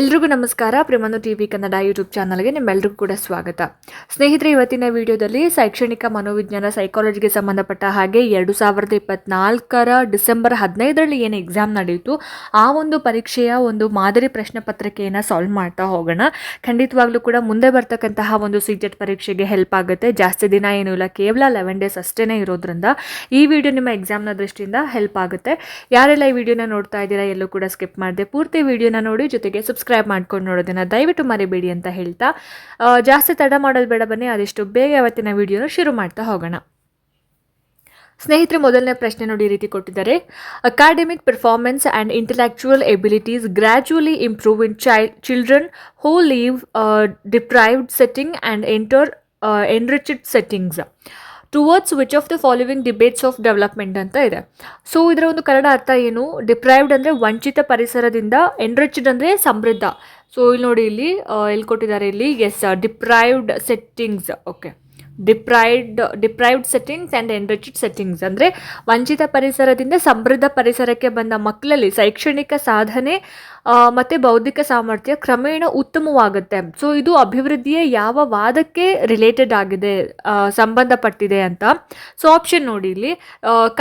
ಎಲ್ರಿಗೂ ನಮಸ್ಕಾರ. ಪ್ರೇಮನು ಟಿ ವಿ ಕನ್ನಡ ಯೂಟ್ಯೂಬ್ ಚಾನಲ್ಗೆ ನಿಮ್ಮೆಲ್ಲರಿಗೂ ಕೂಡ ಸ್ವಾಗತ. ಸ್ನೇಹಿತರೆ, ಇವತ್ತಿನ ವಿಡಿಯೋದಲ್ಲಿ ಶೈಕ್ಷಣಿಕ ಮನೋವಿಜ್ಞಾನ ಸೈಕಾಲಜಿಗೆ ಸಂಬಂಧಪಟ್ಟ ಹಾಗೆ ಎರಡು ಸಾವಿರದ ಇಪ್ಪತ್ನಾಲ್ಕರ ಡಿಸೆಂಬರ್ ಹದಿನೈದರಲ್ಲಿ ಏನು ಎಕ್ಸಾಮ್ ನಡೆಯಿತು, ಆ ಒಂದು ಪರೀಕ್ಷೆಯ ಒಂದು ಮಾದರಿ ಪ್ರಶ್ನೆ ಪತ್ರಿಕೆಯನ್ನು ಸಾಲ್ವ್ ಮಾಡ್ತಾ ಹೋಗೋಣ. ಖಂಡಿತವಾಗ್ಲೂ ಕೂಡ ಮುಂದೆ ಬರ್ತಕ್ಕಂತಹ ಒಂದು ಸಿ ಟೆಟ್ ಪರೀಕ್ಷೆಗೆ ಹೆಲ್ಪ್ ಆಗುತ್ತೆ. ಜಾಸ್ತಿ ದಿನ ಏನೂ ಇಲ್ಲ, ಕೇವಲ ಲೆವೆನ್ ಡೇಸ್ ಅಷ್ಟೇ ಇರೋದ್ರಿಂದ ಈ ವಿಡಿಯೋ ನಿಮ್ಮ ಎಕ್ಸಾಮ್ನ ದೃಷ್ಟಿಯಿಂದ ಹೆಲ್ಪ್ ಆಗುತ್ತೆ. ಯಾರೆಲ್ಲ ಈ ವಿಡಿಯೋನ ನೋಡ್ತಾ ಇದ್ದೀರಾ ಎಲ್ಲೂ ಕೂಡ ಸ್ಕಿಪ್ ಮಾಡಿದೆ, ಪೂರ್ತಿ ವಿಡಿಯೋನ ನೋಡಿ, ಜೊತೆಗೆ ಸಬ್ಸ್ಕ್ರೈಬ್ ಮಾಡ್ಕೊಂಡು ನೋಡೋದನ್ನು ದಯವಿಟ್ಟು ಮರಿಬೇಡಿ ಅಂತ ಹೇಳ್ತಾ ಜಾಸ್ತಿ ತಡ ಮಾಡೋದು ಬೇಡ ಬನ್ನಿ, ಆದಷ್ಟು ಬೇಗ ಅವತ್ತಿನ ವಿಡಿಯೋನ ಶುರು ಮಾಡ್ತಾ ಹೋಗೋಣ. ಸ್ನೇಹಿತರೆ, ಮೊದಲನೇ ಪ್ರಶ್ನೆ ನೋಡಿ ರೀತಿ ಕೊಟ್ಟಿದ್ದಾರೆ. Academic performance and intellectual abilities gradually improve in child children who leave deprived setting and enter enriched settings towards which of the following debates of development ಅಂತ ಇದೆ. ಸೊ ಇದರ ಒಂದು ಕನ್ನಡ ಅರ್ಥ ಏನು? ಡಿಪ್ರೈವ್ಡ್ ಅಂದರೆ ವಂಚಿತ ಪರಿಸರದಿಂದ ಎನ್ರಿಚ್ಡ್ ಅಂದರೆ ಸಮೃದ್ಧ. ಸೊ ಇಲ್ಲಿ ನೋಡಿ ಇಲ್ಲಿ ಎಲ್ಲಿ ಕೊಟ್ಟಿದ್ದಾರೆ ಇಲ್ಲಿ? Yes deprived settings okay deprived deprived settings and enriched settings ಅಂದರೆ ವಂಚಿತ ಪರಿಸರದಿಂದ ಸಮೃದ್ಧ ಪರಿಸರಕ್ಕೆ ಬಂದ ಮಕ್ಕಳಲ್ಲಿ ಶೈಕ್ಷಣಿಕ ಸಾಧನೆ ಮತ್ತು ಬೌದ್ಧಿಕ ಸಾಮರ್ಥ್ಯ ಕ್ರಮೇಣ ಉತ್ತಮವಾಗುತ್ತೆ. ಸೊ ಇದು ಅಭಿವೃದ್ಧಿಯ ಯಾವ ವಾದಕ್ಕೆ ರಿಲೇಟೆಡ್ ಆಗಿದೆ ಸಂಬಂಧಪಟ್ಟಿದೆ ಅಂತ. ಸೊ ಆಪ್ಷನ್ ನೋಡಿ ಇಲ್ಲಿ.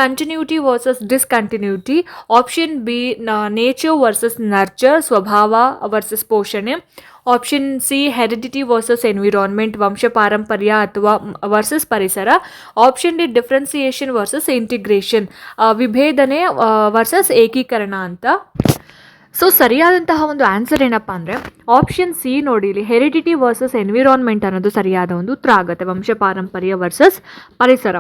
Continuity versus discontinuity option B nature versus nurture ಸ್ವಭಾವ ವರ್ಸಸ್ ಪೋಷಣೆ. Option C heredity versus environment ವಂಶ ಪಾರಂಪರ್ಯ ಅಥವಾ ವರ್ಸಸ್ ಪರಿಸರ option D differentiation versus integration ವಿಭೇದನೆ versus ಏಕೀಕರಣ ಅಂತ ಸೊ ಸರಿಯಾದಂತಹ ಒಂದು ಆನ್ಸರ್ ಏನಪ್ಪ ಅಂದರೆ ಆಪ್ಷನ್ ಸಿ ನೋಡಿ, ಇಲ್ಲಿ ಹೆರಿಡಿಟಿ ವರ್ಸಸ್ ಎನ್ವಿರಾನ್ಮೆಂಟ್ ಅನ್ನೋದು ಸರಿಯಾದ ಒಂದು ಉತ್ತರ ಆಗುತ್ತೆ ವಂಶ ಪಾರಂಪರ್ಯ ವರ್ಸಸ್ ಪರಿಸರ.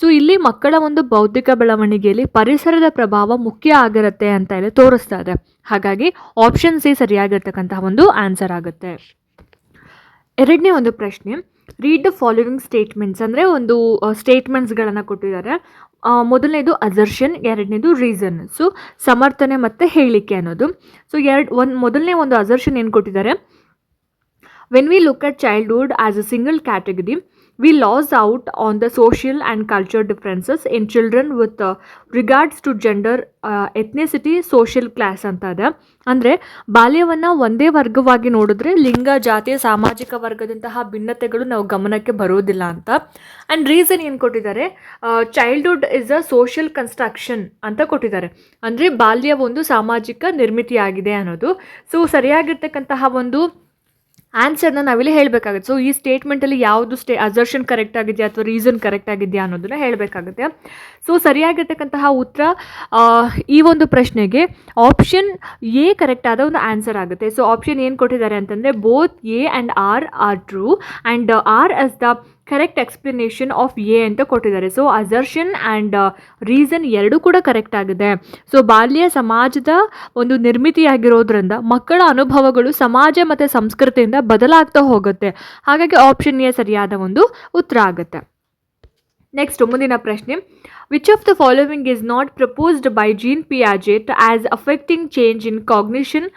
ಸೊ ಇಲ್ಲಿ ಮಕ್ಕಳ ಒಂದು ಬೌದ್ಧಿಕ ಬೆಳವಣಿಗೆಯಲ್ಲಿ ಪರಿಸರದ ಪ್ರಭಾವ ಮುಖ್ಯ ಆಗಿರುತ್ತೆ ಅಂತ ಹೇಳಿ ತೋರಿಸ್ತಾ ಇದೆ. ಹಾಗಾಗಿ ಆಪ್ಷನ್ ಸಿ ಸರಿಯಾಗಿರ್ತಕ್ಕಂತಹ ಒಂದು ಆನ್ಸರ್ ಆಗುತ್ತೆ. ಎರಡನೇ ಒಂದು ಪ್ರಶ್ನೆ ರೀಡ್ ದ ಫಾಲೋವಿಂಗ್ ಸ್ಟೇಟ್ಮೆಂಟ್ಸ್ ಅಂದರೆ ಒಂದು ಸ್ಟೇಟ್ಮೆಂಟ್ಸ್ಗಳನ್ನು ಕೊಟ್ಟಿದ್ದಾರೆ. ಮೊದಲನೇದು ಅಸರ್ಷನ್ ಎರಡನೇದು ರೀಸನ್ ಸೊ ಸಮರ್ಥನೆ ಮತ್ತು ಹೇಳಿಕೆ ಅನ್ನೋದು. ಸೊ ಎರಡು, ಒಂದು, ಮೊದಲನೇ ಒಂದು ಅಸರ್ಷನ್ ಏನು ಕೊಟ್ಟಿದ್ದಾರೆ? When we look at childhood as a single category we lose out on the social and culture differences in children with regards to gender ethnicity social class ಅಂತ ಇದೆ. ಅಂದರೆ ಬಾಲ್ಯವನ್ನು ಒಂದೇ ವರ್ಗವಾಗಿ ನೋಡಿದ್ರೆ ಲಿಂಗ, ಜಾತಿ, ಸಾಮಾಜಿಕ ವರ್ಗದಂತಹ ಭಿನ್ನತೆಗಳು ನಾವು ಗಮನಕ್ಕೆ ಬರೋದಿಲ್ಲ ಅಂತ. ಆ್ಯಂಡ್ ರೀಸನ್ ಏನು ಕೊಟ್ಟಿದ್ದಾರೆ? Childhood is a social construction ಅಂತ ಕೊಟ್ಟಿದ್ದಾರೆ. ಅಂದರೆ ಬಾಲ್ಯ ಒಂದು ಸಾಮಾಜಿಕ ನಿರ್ಮಿತಿಯಾಗಿದೆ ಅನ್ನೋದು. ಸೊ ಸರಿಯಾಗಿರ್ತಕ್ಕಂತಹ ಒಂದು ಆನ್ಸರ್ನ ನಾವಿಲ್ಲಿ ಹೇಳಬೇಕಾಗುತ್ತೆ. ಸೊ ಈ ಸ್ಟೇಟ್ಮೆಂಟಲ್ಲಿ ಯಾವುದು ಸ್ಟೇ ಅಸರ್ಷನ್ ಕರೆಕ್ಟ್ ಆಗಿದೆಯಾ ಅಥವಾ ರೀಸನ್ ಕರೆಕ್ಟ್ ಆಗಿದೆಯಾ ಅನ್ನೋದನ್ನ ಹೇಳಬೇಕಾಗುತ್ತೆ. ಸೊ ಸರಿಯಾಗಿರ್ತಕ್ಕಂತಹ ಉತ್ತರ ಈ ಒಂದು ಪ್ರಶ್ನೆಗೆ ಆಪ್ಷನ್ ಎ ಕರೆಕ್ಟ್ ಆದ ಒಂದು ಆನ್ಸರ್ ಆಗುತ್ತೆ. ಸೊ ಆಪ್ಷನ್ ಏನು ಕೊಟ್ಟಿದ್ದಾರೆ ಅಂತಂದರೆ both A and R are true and R as the correct explanation of A ಅಂತ ಕೊಟ್ಟಿದ್ದಾರೆ. ಸೊ ಅಜರ್ಷನ್ ಆ್ಯಂಡ್ ರೀಸನ್ ಎರಡೂ ಕೂಡ ಕರೆಕ್ಟ್ ಆಗಿದೆ. ಸೊ ಬಾಲ್ಯ ಸಮಾಜದ ಒಂದು ನಿರ್ಮಿತಿಯಾಗಿರೋದ್ರಿಂದ ಮಕ್ಕಳ ಅನುಭವಗಳು ಸಮಾಜ ಮತ್ತು ಸಂಸ್ಕೃತಿಯಿಂದ ಬದಲಾಗ್ತಾ ಹೋಗುತ್ತೆ. ಹಾಗಾಗಿ ಆಪ್ಷನ್ ಎ ಸರಿಯಾದ ಒಂದು ಉತ್ತರ ಆಗುತ್ತೆ. ನೆಕ್ಸ್ಟ್ ಮುಂದಿನ ಪ್ರಶ್ನೆ. Which of the following is not proposed by Jean Piaget as affecting change in cognition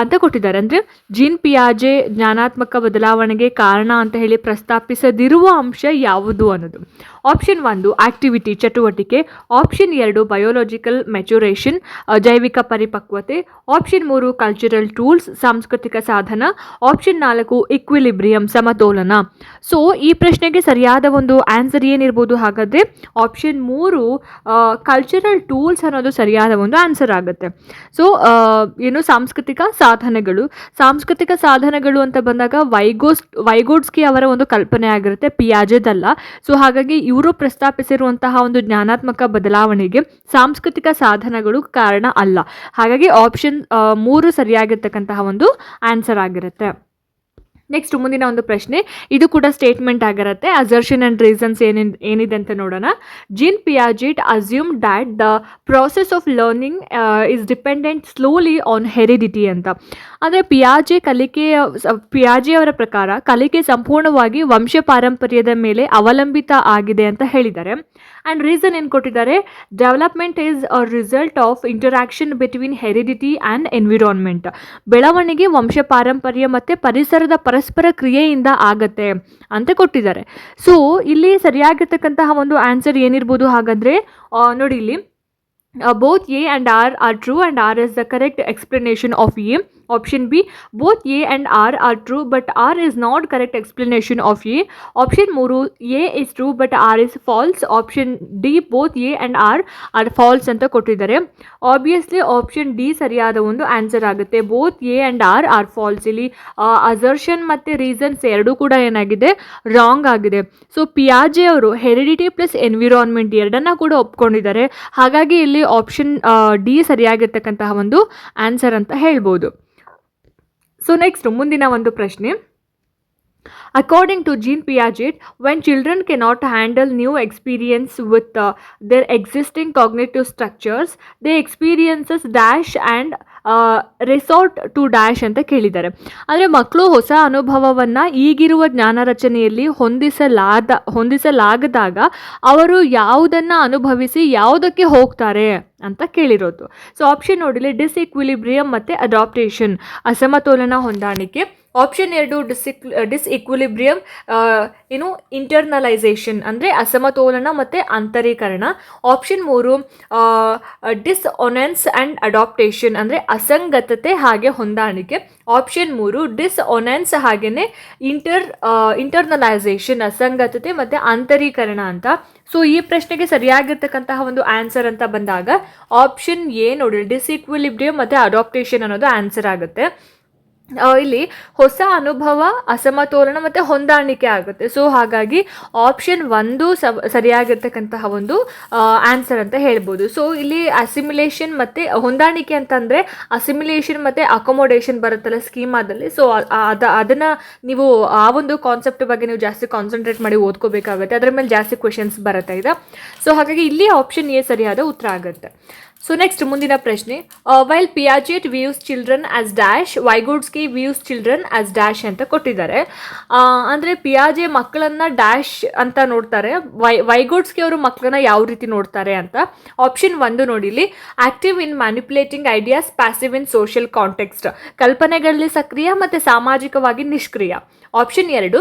ಅಂತ ಕೊಟ್ಟಿದ್ದಾರೆ. ಅಂದರೆ ಜೀನ್ ಪಿಯಾಜೆ ಜ್ಞಾನಾತ್ಮಕ ಬದಲಾವಣೆಗೆ ಕಾರಣ ಅಂತ ಹೇಳಿ ಪ್ರಸ್ತಾಪಿಸದಿರುವ ಅಂಶ ಯಾವುದು ಅನ್ನೋದು. ಆಪ್ಷನ್ ಒಂದು ಆಕ್ಟಿವಿಟಿ ಚಟುವಟಿಕೆ. ಆಪ್ಷನ್ ಎರಡು ಬಯೋಲಾಜಿಕಲ್ ಮೆಚುರೇಷನ್ ಜೈವಿಕ ಪರಿಪಕ್ವತೆ. ಆಪ್ಷನ್ ಮೂರು ಕಲ್ಚರಲ್ ಟೂಲ್ಸ್ ಸಾಂಸ್ಕೃತಿಕ ಸಾಧನ. ಆಪ್ಷನ್ ನಾಲ್ಕು ಇಕ್ವಿಲಿಬ್ರಿಯಂ ಸಮತೋಲನ. ಸೊ ಈ ಪ್ರಶ್ನೆಗೆ ಸರಿಯಾದ ಒಂದು ಆನ್ಸರ್ ಏನಿರ್ಬೋದು ಹಾಗಾದರೆ ಆಪ್ಷನ್ ಮೂರು ಕಲ್ಚರಲ್ ಟೂಲ್ಸ್ ಅನ್ನೋದು ಸರಿಯಾದ ಒಂದು ಆನ್ಸರ್ ಆಗುತ್ತೆ. ಸೊ ಏನು ಸಾಂಸ್ಕೃತಿಕ ಸಾಧನೆಗಳು, ಸಾಂಸ್ಕೃತಿಕ ಸಾಧನಗಳು ಅಂತ ಬಂದಾಗ ವೈಗೋಸ್, ವೈಗೋಡ್ಸ್ಕಿ ಅವರ ಒಂದು ಕಲ್ಪನೆ ಆಗಿರುತ್ತೆ, ಪಿಯಾಜೆದಲ್ಲ. ಸೊ ಹಾಗಾಗಿ ಇವರು ಪ್ರಸ್ತಾಪಿಸಿರುವಂತಹ ಒಂದು ಜ್ಞಾನಾತ್ಮಕ ಬದಲಾವಣೆಗೆ ಸಾಂಸ್ಕೃತಿಕ ಸಾಧನಗಳು ಕಾರಣ ಅಲ್ಲ. ಹಾಗಾಗಿ ಆಪ್ಷನ್ ಮೂರು ಸರಿಯಾಗಿರ್ತಕ್ಕಂತಹ ಒಂದು ಆನ್ಸರ್ ಆಗಿರುತ್ತೆ. ನೆಕ್ಸ್ಟ್ ಮುಂದಿನ ಒಂದು ಪ್ರಶ್ನೆ. ಇದು ಕೂಡ ಸ್ಟೇಟ್ಮೆಂಟ್ ಆಗಿರುತ್ತೆ. ಅಸರ್ಷನ್ ಆ್ಯಂಡ್ ರೀಸನ್ಸ್ ಏನೇನು, ಏನಿದೆ ಅಂತ ನೋಡೋಣ. Jean Piaget assume that the process of learning is dependent slowly on heredity ಅಂತ. ಅಂದರೆ ಪಿಯಾಜೆ ಕಲಿಕೆಯ ಅವರ ಪ್ರಕಾರ ಕಲಿಕೆ ಸಂಪೂರ್ಣವಾಗಿ ವಂಶ ಪಾರಂಪರ್ಯದ ಮೇಲೆ ಅವಲಂಬಿತ ಆಗಿದೆ ಅಂತ ಹೇಳಿದ್ದಾರೆ. ಆ್ಯಂಡ್ ರೀಸನ್ ಏನು ಕೊಟ್ಟಿದ್ದಾರೆ development is a result of interaction between heredity and environment ಬೆಳವಣಿಗೆ, ವಂಶ ಪಾರಂಪರ್ಯ ಮತ್ತು ಪರಿಸರದ ಪರಸ್ಪರ ಕ್ರಿಯೆಯಿಂದ ಆಗತ್ತೆ ಅಂತ ಕೊಟ್ಟಿದ್ದಾರೆ. ಸೊ ಇಲ್ಲಿ ಸರಿಯಾಗಿರ್ತಕ್ಕಂತಹ ಒಂದು ಆನ್ಸರ್ ಏನಿರ್ಬೋದು ಹಾಗಾದರೆ ನೋಡಿ ಇಲ್ಲಿ both A and R are true and R is the correct explanation of A option B both A and R are true but R is not correct explanation of A option ಮೂರು A is true but R is false option D both A and R are false ಅಂತ ಕೊಟ್ಟಿದ್ದಾರೆ. Obviously option D ಸರಿಯಾದ ಒಂದು answer ಆಗುತ್ತೆ. Both A and R are false ಇಲ್ಲಿ assertion ಮತ್ತು reasons ಎರಡೂ ಕೂಡ ಏನಾಗಿದೆ? ರಾಂಗ್ ಆಗಿದೆ. ಸೊ ಪಿಯಾಜೆ ಅವರು ಹೆರಿಡಿಟಿ ಪ್ಲಸ್ ಎನ್ವಿರಾನ್ಮೆಂಟ್ ಎರಡನ್ನ ಕೂಡ ಒಪ್ಕೊಂಡಿದ್ದಾರೆ. ಹಾಗಾಗಿ ಇಲ್ಲಿ ಆಪ್ಷನ್ ಡಿ ಸರಿಯಾಗಿರ್ತಕ್ಕಂತಹ ಒಂದು ಆನ್ಸರ್ ಅಂತ ಹೇಳ್ಬೋದು. ಸೊ ನೆಕ್ಸ್ಟ್ ಮುಂದಿನ ಒಂದು ಪ್ರಶ್ನೆ. According to Jean Piaget when children cannot handle new new with with their existing cognitive structures, they experiences dash and resort to dash ಅಂತ ಕೇಳಿದ್ದಾರೆ. ಅಂದರೆ ಮಕ್ಕಳು ಹೊಸ ಅನುಭವವನ್ನು ಈಗಿರುವ ಜ್ಞಾನ ರಚನೆಯಲ್ಲಿ ಹೊಂದಿಸಲಾದ ಹೊಂದಿಸಲಾಗದಾಗ ಅವರು ಯಾವುದನ್ನು ಅನುಭವಿಸಿ ಯಾವುದಕ್ಕೆ ಹೋಗ್ತಾರೆ? ಅಂತ ಕೇಳಿರೋದು. ಸೊ ಆಪ್ಷನ್ ನೋಡಿಲಿ ಡಿಸ್ಇಕ್ವಿಲಿಬ್ರಿಯಮ್ ಮತ್ತು ಅಡಾಪ್ಟೇಷನ್ ಅಸಮತೋಲನ ಹೊಂದಾಣಿಕೆ. ಆಪ್ಷನ್ ಎರಡು ಡಿಸ್ಇಕ್ ಡಿಸ್ಇಕ್ವಿಲಿಬ್ರಿಯಮ್ ಏನು ಇಂಟರ್ನಲೈಸೇಷನ್ ಅಂದರೆ ಅಸಮತೋಲನ ಮತ್ತು ಅಂತರೀಕರಣ. ಆಪ್ಷನ್ ಮೂರು ಡಿಸ್ಒನೆನ್ಸ್ ಆ್ಯಂಡ್ ಅಡಾಪ್ಟೇಷನ್ ಅಂದರೆ ಅಸಂಗತತೆ ಹಾಗೆ ಹೊಂದಾಣಿಕೆ. ಆಪ್ಷನ್ ಮೂರು ಡಿಸ್ಒನೆನ್ಸ್ ಹಾಗೆಯೇ ಇಂಟರ್ ಇಂಟರ್ನಲೈಸೇಷನ್ ಅಸಂಗತತೆ ಮತ್ತು ಆಂತರೀಕರಣ ಅಂತ. ಸೊ ಈ ಪ್ರಶ್ನೆಗೆ ಸರಿಯಾಗಿರ್ತಕ್ಕಂತಹ ಒಂದು ಆನ್ಸರ್ ಅಂತ ಬಂದಾಗ ಆಪ್ಷನ್ ಎ ನೋಡಿ ಡಿಸ್ಇಕ್ವಿಲಿಬ್ರಿಯಮ್ ಮತ್ತು ಅಡಾಪ್ಟೇಷನ್ ಅನ್ನೋದು ಆನ್ಸರ್ ಆಗುತ್ತೆ. ಇಲ್ಲಿ ಹೊಸ ಅನುಭವ, ಅಸಮತೋಲನ ಮತ್ತು ಹೊಂದಾಣಿಕೆ ಆಗುತ್ತೆ. ಸೊ ಹಾಗಾಗಿ ಆಪ್ಷನ್ ಒಂದು ಸರಿಯಾಗಿರ್ತಕ್ಕಂತಹ ಒಂದು ಆನ್ಸರ್ ಅಂತ ಹೇಳ್ಬೋದು. ಸೊ ಇಲ್ಲಿ ಅಸಿಮಿಲೇಷನ್ ಮತ್ತು ಹೊಂದಾಣಿಕೆ ಅಂತಂದರೆ ಅಸಿಮಿಲೇಷನ್ ಮತ್ತು ಅಕೊಮೊಡೇಷನ್ ಬರುತ್ತಲ್ಲ ಸ್ಕೀಮಾದಲ್ಲಿ ಸೊ ಅದ, ಅದನ್ನು ನೀವು ಆ ಒಂದು ಕಾನ್ಸೆಪ್ಟ್ ಬಗ್ಗೆ ನೀವು ಜಾಸ್ತಿ ಕಾನ್ಸಂಟ್ರೇಟ್ ಮಾಡಿ ಓದ್ಕೋಬೇಕಾಗುತ್ತೆ. ಅದರ ಮೇಲೆ ಜಾಸ್ತಿ ಕ್ವೆಶನ್ಸ್ ಬರುತ್ತೆ ಇದು. ಸೊ ಹಾಗಾಗಿ ಇಲ್ಲಿ ಆಪ್ಷನ್ ಎ ಸರಿಯಾದ ಉತ್ತರ ಆಗುತ್ತೆ. ಸೊ ನೆಕ್ಸ್ಟ್ ಮುಂದಿನ ಪ್ರಶ್ನೆ. While Piaget views children as dash Vygotsky views children as dash ಅಂತ ಕೊಟ್ಟಿದ್ದಾರೆ. ಅಂದರೆ ಅಂದ್ರೆ ಪಿಯಾಜೆ ಮಕ್ಕಳನ್ನು ಡ್ಯಾಶ್ ಅಂತ ನೋಡ್ತಾರೆ. ವೈ ವೈಗುಡ್ಸ್ಕಿ ಅವರು ಮಕ್ಕಳನ್ನ ಯಾವ ರೀತಿ ನೋಡ್ತಾರೆ ಅಂತ. ಆಪ್ಷನ್ ಒಂದು ನೋಡಿಲಿ active in manipulating ideas passive in social context ಕಲ್ಪನೆಗಳಲ್ಲಿ ಸಕ್ರಿಯ ಮತ್ತು ಸಾಮಾಜಿಕವಾಗಿ ನಿಷ್ಕ್ರಿಯ. ಆಪ್ಷನ್ ಎರಡು.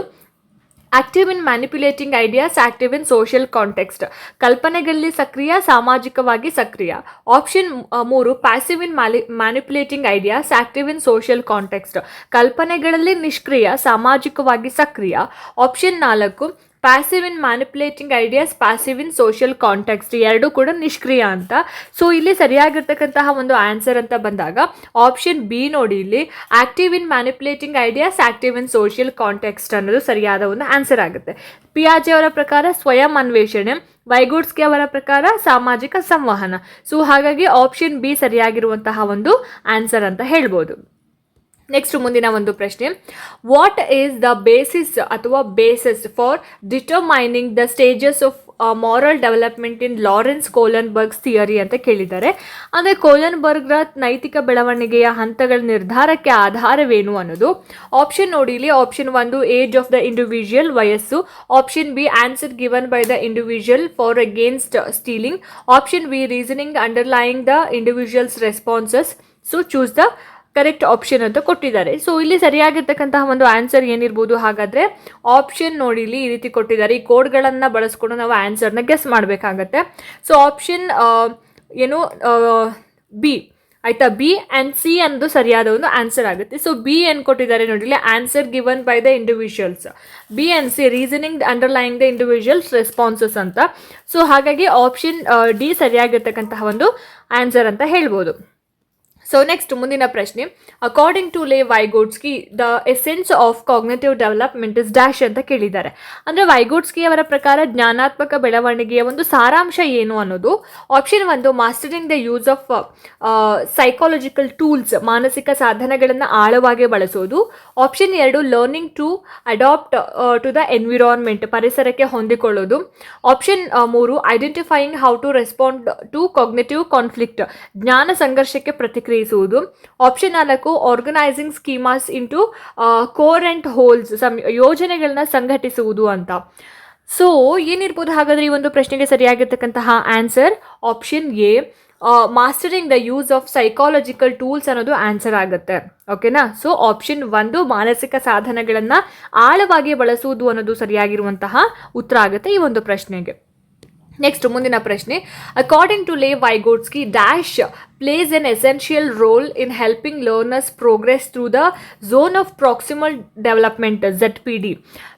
Active in manipulating ideas active in social context ಕಲ್ಪನೆಗಳಲ್ಲಿ ಸಕ್ರಿಯ, ಸಾಮಾಜಿಕವಾಗಿ ಸಕ್ರಿಯ. ಆಪ್ಷನ್ ಮೂರು passive in ಮ್ಯಾಲಿ manipulating ideas active in social context ಕಲ್ಪನೆಗಳಲ್ಲಿ ನಿಷ್ಕ್ರಿಯ, ಸಾಮಾಜಿಕವಾಗಿ ಸಕ್ರಿಯ. ಆಪ್ಷನ್ ನಾಲ್ಕು passive in manipulating ideas passive in social contacts ಎರಡೂ ಕೂಡ ನಿಷ್ಕ್ರಿಯ ಅಂತ. ಸೊ ಇಲ್ಲಿ ಸರಿಯಾಗಿರ್ತಕ್ಕಂತಹ ಒಂದು ಆನ್ಸರ್ ಅಂತ ಬಂದಾಗ ಆಪ್ಷನ್ ಬಿ ನೋಡಿ ಇಲ್ಲಿ active in manipulating ideas active in social context ಅನ್ನೋದು ಸರಿಯಾದ ಒಂದು ಆನ್ಸರ್ ಆಗುತ್ತೆ. ಪಿಯಾಜೆ ಅವರ ಪ್ರಕಾರ ಸ್ವಯಂ ಅನ್ವೇಷಣೆ ವೈಗೂಡ್ಸ್ಗೆ ಅವರ ಪ್ರಕಾರ ಸಾಮಾಜಿಕ ಸಂವಹನ. ಸೊ ಹಾಗಾಗಿ ಆಪ್ಷನ್ ಬಿ ಸರಿಯಾಗಿರುವಂತಹ ಒಂದು ಆನ್ಸರ್ ಅಂತ ಹೇಳ್ಬೋದು. ನೆಕ್ಸ್ಟ್ ಮುಂದಿನ ಒಂದು ಪ್ರಶ್ನೆ. ವಾಟ್ ಈಸ್ ದ ಬೇಸಿಸ್ ಅಥವಾ basis for determining the stages of moral development in Lawrence Kohlberg's theory ಅಂತ ಕೇಳಿದ್ದಾರೆ. ಅಂದರೆ ಕೋಲನ್ಬರ್ಗ್ರ ನೈತಿಕ ಬೆಳವಣಿಗೆಯ ಹಂತಗಳ ನಿರ್ಧಾರಕ್ಕೆ ಆಧಾರವೇನು ಅನ್ನೋದು. ಆಪ್ಷನ್ ನೋಡಿ ಇಲ್ಲಿ. ಆಪ್ಷನ್ ಒಂದು ಏಜ್ ಆಫ್ ದ ಇಂಡಿವಿಜುವಲ್ ವಯಸ್ಸು. Option B answer given by the individual for against stealing option B reasoning underlying the individual's responses so choose the correct option ಅಂತ ಕೊಟ್ಟಿದ್ದಾರೆ. ಸೊ ಇಲ್ಲಿ ಸರಿಯಾಗಿರ್ತಕ್ಕಂತಹ ಒಂದು ಆನ್ಸರ್ ಏನಿರ್ಬೋದು? ಹಾಗಾದರೆ ಆಪ್ಷನ್ ನೋಡಿ, ಇಲ್ಲಿ ಈ ರೀತಿ ಕೊಟ್ಟಿದ್ದಾರೆ. ಈ ಕೋಡ್ಗಳನ್ನು ಬಳಸ್ಕೊಂಡು ನಾವು ಆನ್ಸರ್ನ ಗೆಸ್ ಮಾಡಬೇಕಾಗತ್ತೆ. ಸೊ ಆಪ್ಷನ್ ಏನು ಬಿ, ಆಯಿತಾ? ಬಿ ಆ್ಯಂಡ್ ಸಿ ಅನ್ನೋದು ಸರಿಯಾದ ಒಂದು ಆನ್ಸರ್ ಆಗುತ್ತೆ. ಸೊ ಬಿ ಏನು ಕೊಟ್ಟಿದ್ದಾರೆ ನೋಡಿ, ಇಲ್ಲಿ answer given by the individuals B and C reasoning underlying the individual's responses ಅಂತ. ಸೊ ಹಾಗಾಗಿ ಆಪ್ಷನ್ ಡಿ ಸರಿಯಾಗಿರ್ತಕ್ಕಂತಹ ಒಂದು ಆನ್ಸರ್ ಅಂತ ಹೇಳ್ಬೋದು. ಸೊ ನೆಕ್ಸ್ಟ್ ಮುಂದಿನ ಪ್ರಶ್ನೆ. According to Lev Vygotsky the essence of cognitive development is dash ಅಂತ ಕೇಳಿದ್ದಾರೆ. ಅಂದರೆ ವೈಗೋಡ್ಸ್ಕಿ ಅವರ ಪ್ರಕಾರ ಜ್ಞಾನಾತ್ಮಕ ಬೆಳವಣಿಗೆಯ ಒಂದು ಸಾರಾಂಶ ಏನು ಅನ್ನೋದು? ಆಪ್ಷನ್ ಒಂದು mastering the use of psychological tools ಮಾನಸಿಕ ಸಾಧನಗಳನ್ನು ಆಳವಾಗಿ ಬಳಸೋದು. ಆಪ್ಷನ್ ಎರಡು learning to adapt to the environment ಪರಿಸರಕ್ಕೆ ಹೊಂದಿಕೊಳ್ಳೋದು. ಆಪ್ಷನ್ ಮೂರು identifying how to respond to cognitive conflict ಜ್ಞಾನ ಸಂಘರ್ಷಕ್ಕೆ ಪ್ರತಿಕ್ರಿಯಿಸುವುದು ಆಪ್ಷನ್ ನಾಲ್ಕು organising schemas into core and wholes ಸಂ, ಯೋಜನೆಗಳನ್ನ ಸಂಘಟಿಸುವುದು ಅಂತ. ಸೊ ಏನಿರ್ಬೋದು ಹಾಗಾದರೆ ಈ ಒಂದು ಪ್ರಶ್ನೆಗೆ ಸರಿಯಾಗಿರ್ತಕ್ಕಂತಹ answer option A mastering the use of psychological tools ಅನ್ನೋದು ಆನ್ಸರ್ ಆಗುತ್ತೆ. ಓಕೆನಾ ಸೊ ಆಪ್ಷನ್ ಒಂದು, ಮಾನಸಿಕ ಸಾಧನಗಳನ್ನು ಆಳವಾಗಿ ಬಳಸುವುದು ಅನ್ನೋದು ಸರಿಯಾಗಿರುವಂತಹ ಉತ್ತರ ಆಗುತ್ತೆ ಈ ಒಂದು ಪ್ರಶ್ನೆಗೆ. ನೆಕ್ಸ್ಟ್ ಮುಂದಿನ ಪ್ರಶ್ನೆ. According to Lev Vygotsky dash plays an essential role in helping learners progress through the zone of proximal development ZPD.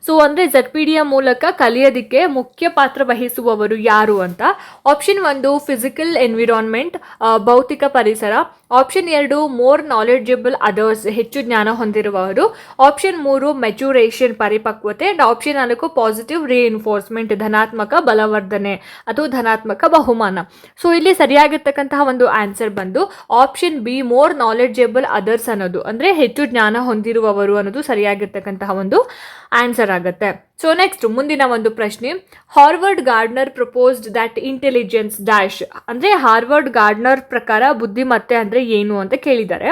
So ಅಂದರೆ ಝಡ್ ಪಿ ಡಿಯ ಮೂಲಕ ಕಲಿಯೋದಕ್ಕೆ ಮುಖ್ಯ ಪಾತ್ರ ವಹಿಸುವವರು ಯಾರು ಅಂತ? ಆಪ್ಷನ್ ಒಂದು ಫಿಸಿಕಲ್ ಎನ್ವಿರಾನ್ಮೆಂಟ್ ಭೌತಿಕ ಪರಿಸರ. ಆಪ್ಷನ್ ಎರಡು ಮೋರ್ ನಾಲೆಡ್ಜಬಲ್ ಅದರ್ಸ್ ಹೆಚ್ಚು ಜ್ಞಾನ ಹೊಂದಿರುವವರು. ಆಪ್ಷನ್ ಮೂರು ಮೆಚುರೇಷನ್ ಪರಿಪಕ್ವತೆ. ಅಂಡ್ ಆಪ್ಷನ್ ನಾಲ್ಕು ಪಾಸಿಟಿವ್ ರಿಇನ್ಫೋರ್ಸ್ಮೆಂಟ್ ಧನಾತ್ಮಕ ಬಲವರ್ಧನೆ ಅಥವಾ ಧನಾತ್ಮಕ ಬಹುಮಾನ. ಸೊ ಇಲ್ಲಿ ಸರಿಯಾಗಿರ್ತಕ್ಕಂತಹ ಒಂದು ಆನ್ಸರ್ ಬಂದು option B more knowledgeable others ಅನ್ನೋದು. ಅಂದರೆ ಹೆಚ್ಚು ಜ್ಞಾನ ಹೊಂದಿರುವವರು ಅನ್ನೋದು ಸರಿಯಾಗಿರ್ತಕ್ಕಂತಹ ಒಂದು ಆನ್ಸರ್ ಆಗುತ್ತೆ. ಸೊ ನೆಕ್ಸ್ಟ್ ಮುಂದಿನ ಒಂದು ಪ್ರಶ್ನೆ Howard Gardner proposed that intelligence dash ಅಂದರೆ ಹಾರ್ವರ್ಡ್ ಗಾರ್ಡ್ನರ್ ಪ್ರಕಾರ ಬುದ್ಧಿಮತ್ತೆ ಅಂದರೆ ಏನು ಅಂತ ಕೇಳಿದ್ದಾರೆ.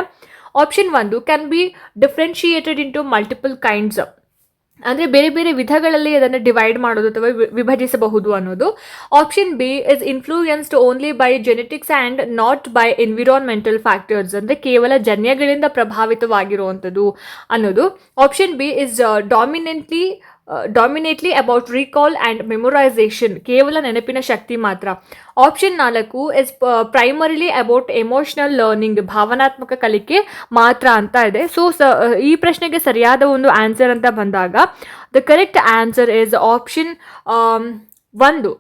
ಆಪ್ಷನ್ ಒಂದು can be differentiated into multiple kinds ಅಂದರೆ ಬೇರೆ ಬೇರೆ ವಿಧಗಳಲ್ಲಿ ಅದನ್ನು ಡಿವೈಡ್ ಮಾಡೋದು ಅಥವಾ ವಿಭಜಿಸಬಹುದು ಅನ್ನೋದು. Option B is influenced only by genetics and not by environmental factors ಅಂದರೆ ಕೇವಲ ಜನ್ಯಗಳಿಂದ ಪ್ರಭಾವಿತವಾಗಿರುವಂಥದ್ದು ಅನ್ನೋದು. Option B is dominantly dominately about recall and memorisation ಕೇವಲ ನೆನಪಿನ ಶಕ್ತಿ ಮಾತ್ರ. ಆಪ್ಷನ್ ನಾಲ್ಕು is primarily about emotional learning ಭಾವನಾತ್ಮಕ ಕಲಿಕೆ ಮಾತ್ರ ಅಂತ ಇದೆ. ಸೊ ಸ ಈ ಪ್ರಶ್ನೆಗೆ ಸರಿಯಾದ ಒಂದು ಆನ್ಸರ್ ಅಂತ ಬಂದಾಗ the correct answer is option ಒಂದು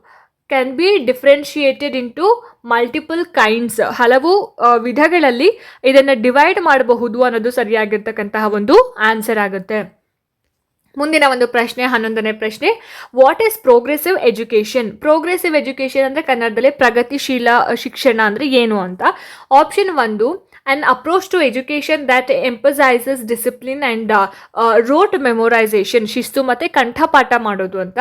can be differentiated to multiple kinds ಹಲವು ವಿಧಗಳಲ್ಲಿ ಇದನ್ನು ಡಿವೈಡ್ ಮಾಡಬಹುದು ಅನ್ನೋದು ಸರಿಯಾಗಿರ್ತಕ್ಕಂತಹ ಒಂದು ಆನ್ಸರ್ ಆಗುತ್ತೆ. ಮುಂದಿನ ಒಂದು ಪ್ರಶ್ನೆ, ಹನ್ನೊಂದನೇ ಪ್ರಶ್ನೆ. What is progressive education progressive education ಅಂದರೆ ಕನ್ನಡದಲ್ಲಿ ಪ್ರಗತಿಶೀಲ ಶಿಕ್ಷಣ ಅಂದರೆ ಏನು ಅಂತ? ಆಪ್ಷನ್ ಒಂದು an approach to education that emphasizes discipline and uh, uh, rote memorization. ಶಿಸ್ತು ಮತ್ತು ಕಂಠಪಾಠ ಮಾಡೋದು ಅಂತ.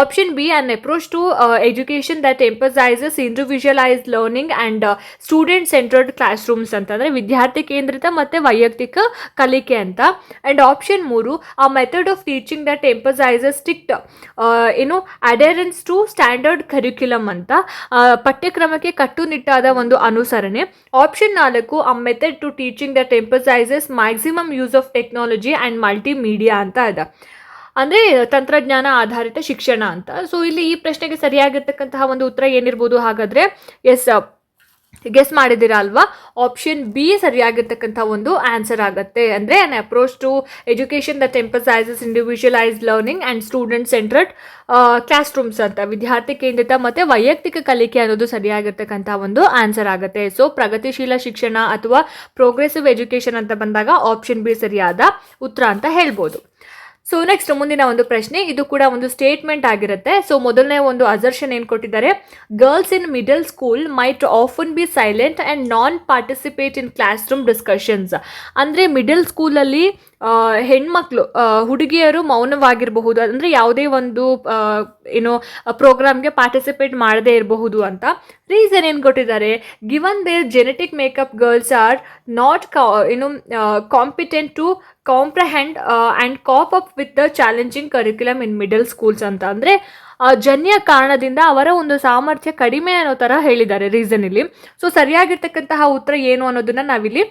Option B an approach to education that emphasises individualise learning and student centred classrooms ಅಂತ ಅಂದರೆ ವಿದ್ಯಾರ್ಥಿ ಕೇಂದ್ರಿತ ಮತ್ತು ವೈಯಕ್ತಿಕ ಕಲಿಕೆ ಅಂತ. ಆ್ಯಂಡ್ ಆಪ್ಷನ್ ಮೂರು a method of teaching that emphasises strict ಏನು ಅಡೆರೆನ್ಸ್ ಟು ಸ್ಟ್ಯಾಂಡರ್ಡ್ ಕರಿಕ್ಯುಲಮ್ ಅಂತ. ಪಠ್ಯಕ್ರಮಕ್ಕೆ ಕಟ್ಟುನಿಟ್ಟಾದ ಒಂದು ಅನುಸರಣೆ. ಆಪ್ಷನ್ ನಾಲ್ಕು a method to teaching that emphasises maximum use of technology and multimedia ಅಂತ ಇದೆ ಅಂದರೆ ತಂತ್ರಜ್ಞಾನ ಆಧಾರಿತ ಶಿಕ್ಷಣ ಅಂತ. ಸೊ ಇಲ್ಲಿ ಈ ಪ್ರಶ್ನೆಗೆ ಸರಿಯಾಗಿರ್ತಕ್ಕಂತಹ ಒಂದು ಉತ್ತರ ಏನಿರ್ಬೋದು ಹಾಗಾದರೆ ಎಸ್ ಗೆಸ್ ಮಾಡಿದ್ದೀರಾ ಅಲ್ವಾ ಆಪ್ಷನ್ ಬಿ ಸರಿಯಾಗಿರ್ತಕ್ಕಂಥ ಒಂದು ಆನ್ಸರ್ ಆಗುತ್ತೆ. ಅಂದರೆ an approach to education that emphasises individualise learning and student centred classrooms ಅಂತ. ವಿದ್ಯಾರ್ಥಿ ಕೇಂದ್ರಿತ ಮತ್ತು ವೈಯಕ್ತಿಕ ಕಲಿಕೆ ಅನ್ನೋದು ಸರಿಯಾಗಿರ್ತಕ್ಕಂಥ ಒಂದು ಆನ್ಸರ್ ಆಗುತ್ತೆ. ಸೊ ಪ್ರಗತಿಶೀಲ ಶಿಕ್ಷಣ ಅಥವಾ ಪ್ರೋಗ್ರೆಸಿವ್ ಎಜುಕೇಷನ್ ಅಂತ ಬಂದಾಗ ಆಪ್ಷನ್ ಬಿ ಸರಿಯಾದ ಉತ್ತರ ಅಂತ ಹೇಳ್ಬೋದು. ಸೊ ನೆಕ್ಸ್ಟ್ ಮುಂದಿನ ಒಂದು ಪ್ರಶ್ನೆ. ಇದು ಕೂಡ ಒಂದು ಸ್ಟೇಟ್ಮೆಂಟ್ ಆಗಿರುತ್ತೆ. ಸೊ ಮೊದಲನೇ ಒಂದು ಅಸರ್ಷನ್ ಏನು ಕೊಟ್ಟಿದ್ದಾರೆ? Girls in middle school might often be silent and non participate in classroom discussions ಅಂದರೆ ಮಿಡಲ್ ಸ್ಕೂಲಲ್ಲಿ ಹೆಣ್ಮಕ್ಳು ಹುಡುಗಿಯರು ಮೌನವಾಗಿರಬಹುದು. ಅಂದರೆ ಯಾವುದೇ ಒಂದು ಏನು ಪ್ರೋಗ್ರಾಮ್ಗೆ ಪಾರ್ಟಿಸಿಪೇಟ್ ಮಾಡದೇ ಇರಬಹುದು ಅಂತ. ರೀಸನ್ ಏನು ಕೊಟ್ಟಿದ್ದಾರೆ? Given their genetic makeup girls are not ಏನು competent to comprehend and cope up with the challenging curriculum in middle schools ಅಂತ. ಅಂದರೆ ಜನ್ಯ ಕಾರಣದಿಂದ ಅವರ ಒಂದು ಸಾಮರ್ಥ್ಯ ಕಡಿಮೆ ಅನ್ನೋ ಥರ ಹೇಳಿದ್ದಾರೆ ರೀಸನ್ ಇಲ್ಲಿ. ಸೊ ಸರಿಯಾಗಿರ್ತಕ್ಕಂತಹ ಉತ್ತರ ಏನು ಅನ್ನೋದನ್ನ ನಾವಿಲ್ಲಿ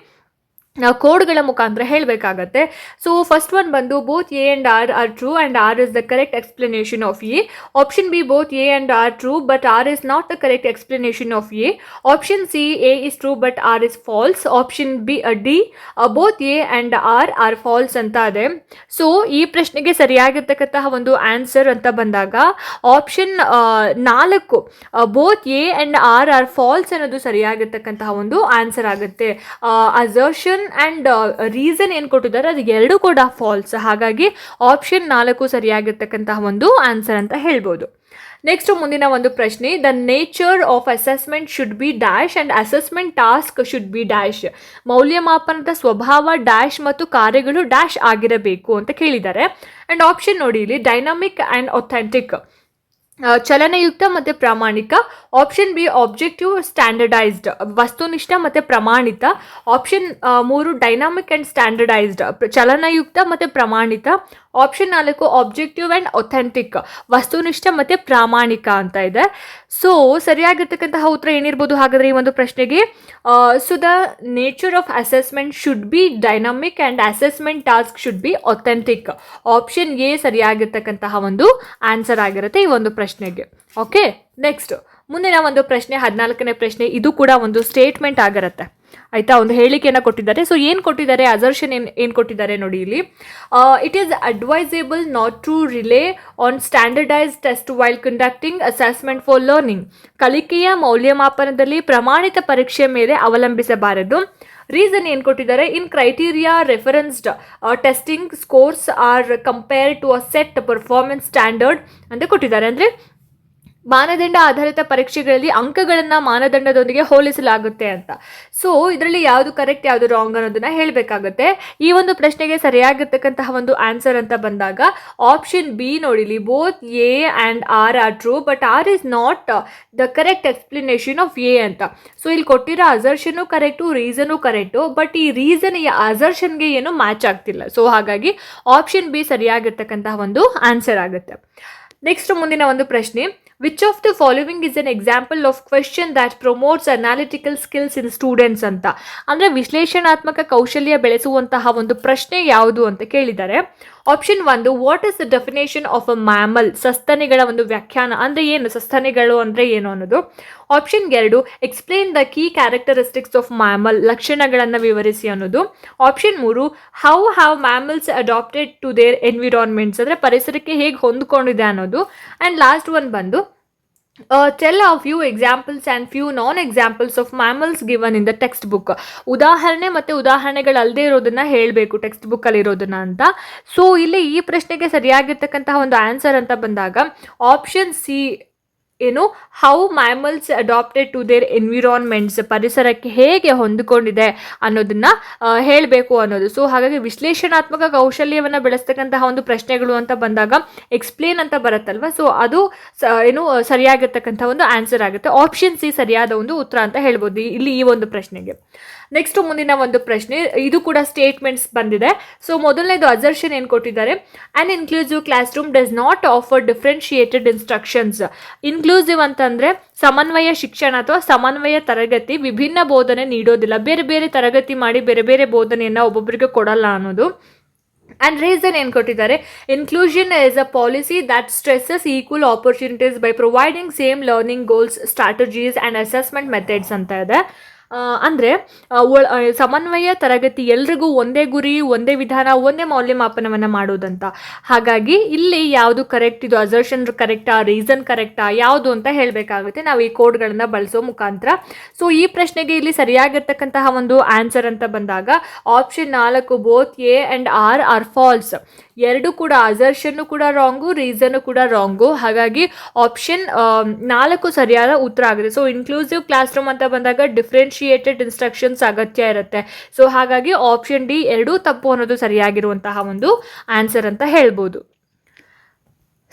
ನಾವು ಕೋಡ್ಗಳ ಮುಖಾಂತರ ಹೇಳಬೇಕಾಗತ್ತೆ. ಸೊ ಫಸ್ಟ್ ಒನ್ ಬಂದು both A and R are true and R is the correct explanation of A option B both A and R true but R is not the correct explanation of A option C A is true but R is false option B D both A and R are false ಅಂತ ಇದೆ. So ಈ ಪ್ರಶ್ನೆಗೆ ಸರಿಯಾಗಿರ್ತಕ್ಕಂತಹ ಒಂದು answer ಅಂತ ಬಂದಾಗ option ನಾಲ್ಕು both A and R are false ಅನ್ನೋದು ಸರಿಯಾಗಿರ್ತಕ್ಕಂತಹ ಒಂದು ಆನ್ಸರ್ ಆಗುತ್ತೆ. ಅಸರ್ಷನ್ ಆ್ಯಂಡ್ ರೀಸನ್ ಏನು ಕೊಟ್ಟಿದ್ದಾರೆ? ಅದು ಎರಡೂ ಕೂಡ ಫಾಲ್ಸ್ ಹಾಗಾಗಿ ಆಪ್ಷನ್ ನಾಲ್ಕು ಸರಿಯಾಗಿರ್ತಕ್ಕಂತಹ ಒಂದು ಆನ್ಸರ್ ಅಂತ ಹೇಳ್ಬೋದು. ನೆಕ್ಸ್ಟ್ ಮುಂದಿನ ಒಂದು ಪ್ರಶ್ನೆ the nature of assessment should be dash and assessment task should be dash ಮೌಲ್ಯಮಾಪನದ ಸ್ವಭಾವ ಡ್ಯಾಶ್ ಮತ್ತು ಕಾರ್ಯಗಳು ಡ್ಯಾಶ್ ಆಗಿರಬೇಕು ಅಂತ ಕೇಳಿದ್ದಾರೆ. ಆ್ಯಂಡ್ ಆಪ್ಷನ್ ನೋಡಿ ಇಲ್ಲಿ ಡೈನಾಮಿಕ್ ಆ್ಯಂಡ್ ಒಥೆಂಟಿಕ್ ಚಲನಯುಕ್ತ ಮತ್ತು ಪ್ರಾಮಾಣಿಕ ಆಪ್ಷನ್ ಬಿ ಆಬ್ಜೆಕ್ಟಿವ್ ಸ್ಟ್ಯಾಂಡರ್ಡೈಸ್ಡ್ ವಸ್ತುನಿಷ್ಠ ಮತ್ತು ಪ್ರಮಾಣಿತ ಆಪ್ಷನ್ ಮೂರು ಡೈನಾಮಿಕ್ ಆ್ಯಂಡ್ ಸ್ಟ್ಯಾಂಡರ್ಡೈಸ್ಡ್ ಚಲನಯುಕ್ತ ಮತ್ತು ಪ್ರಮಾಣಿತ ಆಪ್ಷನ್ ನಾಲ್ಕು ಆಬ್ಜೆಕ್ಟಿವ್ ಆ್ಯಂಡ್ ಒಥೆಂಟಿಕ್ ವಸ್ತುನಿಷ್ಠ ಮತ್ತು ಪ್ರಾಮಾಣಿಕ ಅಂತ ಇದೆ. ಸೊ ಸರಿಯಾಗಿರ್ತಕ್ಕಂತಹ ಉತ್ತರ ಏನಿರ್ಬೋದು ಹಾಗಾದರೆ ಈ ಒಂದು ಪ್ರಶ್ನೆಗೆ? So the nature of assessment should be dynamic and assessment task should be authentic option A ಸರಿಯಾಗಿರ್ತಕ್ಕಂತಹ ಒಂದು ಆನ್ಸರ್ ಆಗಿರುತ್ತೆ ಈ ಒಂದು ಪ್ರಶ್ನೆಗೆ. ಓಕೆ ನೆಕ್ಸ್ಟ್ ಮುಂದಿನ ಒಂದು ಪ್ರಶ್ನೆ, ಹದಿನಾಲ್ಕನೇ ಪ್ರಶ್ನೆ, ಇದು ಕೂಡ ಒಂದು ಸ್ಟೇಟ್ಮೆಂಟ್ ಆಗಿರುತ್ತೆ. ಆಯಿತಾ? ಒಂದು ಹೇಳಿಕೆಯನ್ನು ಕೊಟ್ಟಿದ್ದಾರೆ. ಸೊ ಏನು ಕೊಟ್ಟಿದ್ದಾರೆ? ಅಸರ್ಷನ್ ಏನು ಏನು ಕೊಟ್ಟಿದ್ದಾರೆ ನೋಡಿ ಇಲ್ಲಿ. It is advisable not to rely on standardise test while conducting assessment for learning ಕಲಿಕೆಯ ಮೌಲ್ಯಮಾಪನದಲ್ಲಿ ಪ್ರಮಾಣಿತ ಪರೀಕ್ಷೆ ಮೇಲೆ ಅವಲಂಬಿಸಬಾರದು. ರೀಸನ್ ಏನು ಕೊಟ್ಟಿದ್ದಾರೆ? In criteria referenced testing scores are compared to a set performance standard ಅಂತ ಕೊಟ್ಟಿದ್ದಾರೆ. ಅಂದರೆ ಮಾನದಂಡ ಆಧಾರಿತ ಪರೀಕ್ಷೆಗಳಲ್ಲಿ ಅಂಕಗಳನ್ನು ಮಾನದಂಡದೊಂದಿಗೆ ಹೋಲಿಸಲಾಗುತ್ತೆ ಅಂತ. ಸೊ ಇದರಲ್ಲಿ ಯಾವುದು ಕರೆಕ್ಟ್ ಯಾವುದು ರಾಂಗ್ ಅನ್ನೋದನ್ನ ಹೇಳಬೇಕಾಗುತ್ತೆ. ಈ ಒಂದು ಪ್ರಶ್ನೆಗೆ ಸರಿಯಾಗಿರ್ತಕ್ಕಂತಹ ಒಂದು ಆನ್ಸರ್ ಅಂತ ಬಂದಾಗ ಆಪ್ಷನ್ ಬಿ ನೋಡಿಲಿ both A and R are true but R is not the correct explanation of A ಅಂತ. ಸೊ ಇಲ್ಲಿ ಕೊಟ್ಟಿರೋ assertion correct reason correct but ಈ ರೀಸನ್ ಈ ಅಸರ್ಷನ್ಗೆ ಏನು ಮ್ಯಾಚ್ ಆಗ್ತಿಲ್ಲ. ಸೊ ಹಾಗಾಗಿ ಆಪ್ಷನ್ ಬಿ ಸರಿಯಾಗಿರ್ತಕ್ಕಂತಹ ಒಂದು ಆನ್ಸರ್ ಆಗುತ್ತೆ. ನೆಕ್ಸ್ಟ್ ಮುಂದಿನ ಒಂದು ಪ್ರಶ್ನೆ. Which of the following is an example of question that promotes analytical skills in students ಅಂತ? ಅಂದರೆ ವಿಶ್ಲೇಷಣಾತ್ಮಕ ಕೌಶಲ್ಯ ಬೆಳೆಸುವಂತಹ ಒಂದು ಪ್ರಶ್ನೆ ಯಾವುದು ಅಂತ ಕೇಳಿದ್ದಾರೆ. ಆಪ್ಷನ್ ಒಂದು what is the definition of a mammal ಸಸ್ತನಿಗಳ ಒಂದು ವ್ಯಾಖ್ಯಾನ ಅಂದರೆ ಏನು? ಸಸ್ತನಿಗಳು ಅಂದರೆ ಏನು ಅನ್ನೋದು. ಆಪ್ಷನ್ ಎರಡು explain the key characteristics of mammal ಲಕ್ಷಣಗಳನ್ನು ವಿವರಿಸಿ ಅನ್ನೋದು. ಆಪ್ಷನ್ ಮೂರು how have mammals adapted to their environments ಅಂದರೆ ಪರಿಸರಕ್ಕೆ ಹೇಗೆ ಹೊಂದ್ಕೊಂಡಿದೆ ಅನ್ನೋದು. ಆ್ಯಂಡ್ ಲಾಸ್ಟ್ ಒನ್ ಬಂದು tell a few examples and few non examples of mammals given in the textbook ಉದಾಹರಣೆ ಮತ್ತು ಉದಾಹರಣೆಗಳಲ್ಲದೆ ಇರೋದನ್ನ ಹೇಳಬೇಕು ಟೆಕ್ಸ್ಟ್ ಬುಕ್ಕಲ್ಲಿ ಇರೋದನ್ನ ಅಂತ. ಸೊ ಇಲ್ಲಿ ಈ ಪ್ರಶ್ನೆಗೆ ಸರಿಯಾಗಿರ್ತಕ್ಕಂತಹ ಒಂದು ಆನ್ಸರ್ ಅಂತ ಬಂದಾಗ ಆಪ್ಷನ್ ಸಿ ಏನು how mammals adapted to their environments ಪರಿಸರಕ್ಕೆ ಹೇಗೆ ಹೊಂದಿಕೊಂಡಿದೆ ಅನ್ನೋದನ್ನ ಹೇಳಬೇಕು ಅನ್ನೋದು. ಸೊ ಹಾಗಾಗಿ ವಿಶ್ಲೇಷಣಾತ್ಮಕ ಕೌಶಲ್ಯವನ್ನು ಬೆಳೆಸ್ತಕ್ಕಂತಹ ಒಂದು ಪ್ರಶ್ನೆಗಳು ಅಂತ ಬಂದಾಗ ಎಕ್ಸ್ಪ್ಲೇನ್ ಅಂತ ಬರುತ್ತಲ್ವ? ಸೊ ಅದು ಏನು, ಸರಿಯಾಗಿರ್ತಕ್ಕಂಥ ಒಂದು ಆನ್ಸರ್ ಆಗುತ್ತೆ. ಆಪ್ಷನ್ ಸಿ ಸರಿಯಾದ ಒಂದು ಉತ್ತರ ಅಂತ ಹೇಳ್ಬೋದು. ಇಲ್ಲಿ ಈ ಒಂದು ಪ್ರಶ್ನೆಗೆ. ನೆಕ್ಸ್ಟ್ ಮುಂದಿನ ಒಂದು ಪ್ರಶ್ನೆ, ಇದು ಕೂಡ ಸ್ಟೇಟ್ಮೆಂಟ್ಸ್ ಬಂದಿದೆ. ಸೊ ಮೊದಲನೇದು ಅಸರ್ಷನ್ ಏನು ಕೊಟ್ಟಿದ್ದಾರೆ? An inclusive classroom does not offer differentiated instructions inclusive ಅಂತಂದರೆ ಸಮನ್ವಯ ಶಿಕ್ಷಣ ಅಥವಾ ಸಮನ್ವಯ ತರಗತಿ, ವಿಭಿನ್ನ ಬೋಧನೆ ನೀಡೋದಿಲ್ಲ. ಬೇರೆ ಬೇರೆ ತರಗತಿ ಮಾಡಿ ಬೇರೆ ಬೇರೆ ಬೋಧನೆಯನ್ನು ಒಬ್ಬೊಬ್ಬರಿಗೆ ಕೊಡಲ್ಲ ಅನ್ನೋದು. ಆ್ಯಂಡ್ ರೀಸನ್ ಏನು ಕೊಟ್ಟಿದ್ದಾರೆ? Inclusion is a policy that stresses equal opportunities by providing same learning goals strategies and assessment methods ಅಂತ ಇದೆ. ಅಂದರೆ ಸಮನ್ವಯ ತರಗತಿ ಎಲ್ರಿಗೂ ಒಂದೇ ಗುರಿ, ಒಂದೇ ವಿಧಾನ, ಒಂದೇ ಮೌಲ್ಯಮಾಪನವನ್ನು ಮಾಡೋದಂತ. ಹಾಗಾಗಿ ಇಲ್ಲಿ ಯಾವುದು ಕರೆಕ್ಟ್ ಇದು ಅಸರ್ಷನ್ ಕರೆಕ್ಟಾ ರೀಸನ್ ಕರೆಕ್ಟಾ ಯಾವುದು ಅಂತ ಹೇಳಬೇಕಾಗುತ್ತೆ. ನಾವು ಈ ಕೋಡ್ಗಳನ್ನು ಬಳಸೋ ಮುಖಾಂತರ. ಸೊ ಈ ಪ್ರಶ್ನೆಗೆ ಇಲ್ಲಿ ಸರಿಯಾಗಿರ್ತಕ್ಕಂತಹ ಒಂದು ಆನ್ಸರ್ ಅಂತ ಬಂದಾಗ ಆಪ್ಷನ್ ನಾಲ್ಕು both A and R are false ಎರಡು ಕೂಡ ಅಸರ್ಷನ್ನು ಕೂಡ ರಾಂಗು ರೀಸನ್ನು ಕೂಡ ರಾಂಗು ಹಾಗಾಗಿ ಆಪ್ಷನ್ ನಾಲ್ಕು ಸರಿಯಾದ ಉತ್ತರ ಆಗಿದೆ. ಸೊ ಇನ್ಕ್ಲೂಸಿವ್ ಕ್ಲಾಸ್ ರೂಮ್ ಅಂತ ಬಂದಾಗ ಡಿಫ್ರೆನ್ಷಿಯೇಟೆಡ್ ಇನ್ಸ್ಟ್ರಕ್ಷನ್ಸ್ ಅಗತ್ಯ ಇರುತ್ತೆ. ಸೊ ಹಾಗಾಗಿ ಆಪ್ಷನ್ ಡಿ ಎರಡೂ ತಪ್ಪು ಅನ್ನೋದು ಸರಿಯಾಗಿರುವಂತಹ ಒಂದು ಆನ್ಸರ್ ಅಂತ ಹೇಳ್ಬೋದು.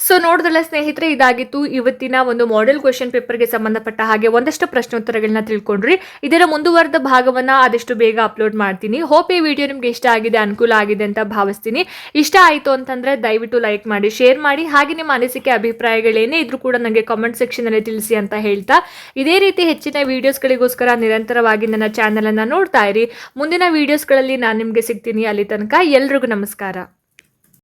ಸೊ ನೋಡಿದ್ರಲ್ಲ ಸ್ನೇಹಿತರೆ, ಇದಾಗಿತ್ತು ಇವತ್ತಿನ ಒಂದು ಮಾಡೆಲ್ ಕ್ವೆಶನ್ ಪೇಪರ್ಗೆ ಸಂಬಂಧಪಟ್ಟ ಹಾಗೆ ಒಂದಷ್ಟು ಪ್ರಶ್ನೋತ್ತರಗಳನ್ನ ತಿಳ್ಕೊಂಡ್ರಿ. ಇದರ ಮುಂದುವರೆದ ಭಾಗವನ್ನ ಆದಷ್ಟು ಬೇಗ ಅಪ್ಲೋಡ್ ಮಾಡ್ತೀನಿ. ಹೋಪ್ ಈ ವಿಡಿಯೋ ನಿಮ್ಗೆ ಇಷ್ಟ ಆಗಿದೆ, ಅನುಕೂಲ ಆಗಿದೆ ಅಂತ ಭಾವಿಸ್ತೀನಿ. ಇಷ್ಟ ಆಯಿತು ಅಂತಂದ್ರೆ ದಯವಿಟ್ಟು ಲೈಕ್ ಮಾಡಿ ಶೇರ್ ಮಾಡಿ. ಹಾಗೆ ನಿಮ್ಮ ಅನಿಸಿಕೆ, ಅಭಿಪ್ರಾಯಗಳೇನೇ ಇದ್ರೂ ಕೂಡ ನನಗೆ ಕಾಮೆಂಟ್ ಸೆಕ್ಷನಲ್ಲಿ ತಿಳಿಸಿ ಅಂತ ಹೇಳ್ತಾ. ಇದೇ ರೀತಿ ಹೆಚ್ಚಿನ ವೀಡಿಯೋಸ್ಗಳಿಗೋಸ್ಕರ ನಿರಂತರವಾಗಿ ನನ್ನ ಚಾನಲನ್ನು ನೋಡ್ತಾ ಇರಿ. ಮುಂದಿನ ವೀಡಿಯೋಸ್ಗಳಲ್ಲಿ ನಾನು ನಿಮಗೆ ಸಿಗ್ತೀನಿ ಅಲ್ಲಿ ತನಕ. ಎಲ್ರಿಗೂ ನಮಸ್ಕಾರ.